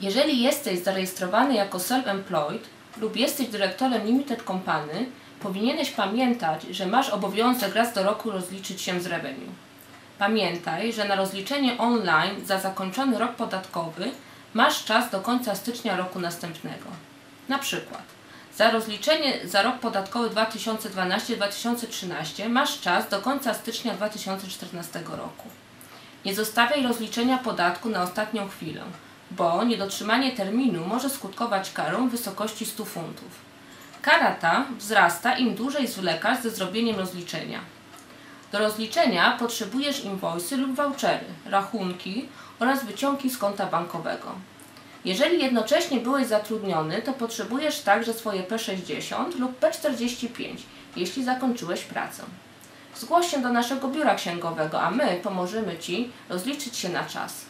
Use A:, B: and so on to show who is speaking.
A: Jeżeli jesteś zarejestrowany jako self-employed lub jesteś dyrektorem limited company, powinieneś pamiętać, że masz obowiązek raz do roku rozliczyć się z revenue. Pamiętaj, że na rozliczenie online za zakończony rok podatkowy masz czas do końca stycznia roku następnego. Na przykład za rozliczenie za rok podatkowy 2012-2013 masz czas do końca stycznia 2014 roku. Nie zostawiaj rozliczenia podatku na ostatnią chwilę, bo niedotrzymanie terminu może skutkować karą w wysokości 100 funtów. Kara ta wzrasta im dłużej zwlekasz ze zrobieniem rozliczenia. Do rozliczenia potrzebujesz invoice'y lub vouchery, rachunki oraz wyciągi z konta bankowego. Jeżeli jednocześnie byłeś zatrudniony, to potrzebujesz także swoje P60 lub P45, jeśli zakończyłeś pracę. Zgłoś się do naszego biura księgowego, a my pomożemy Ci rozliczyć się na czas.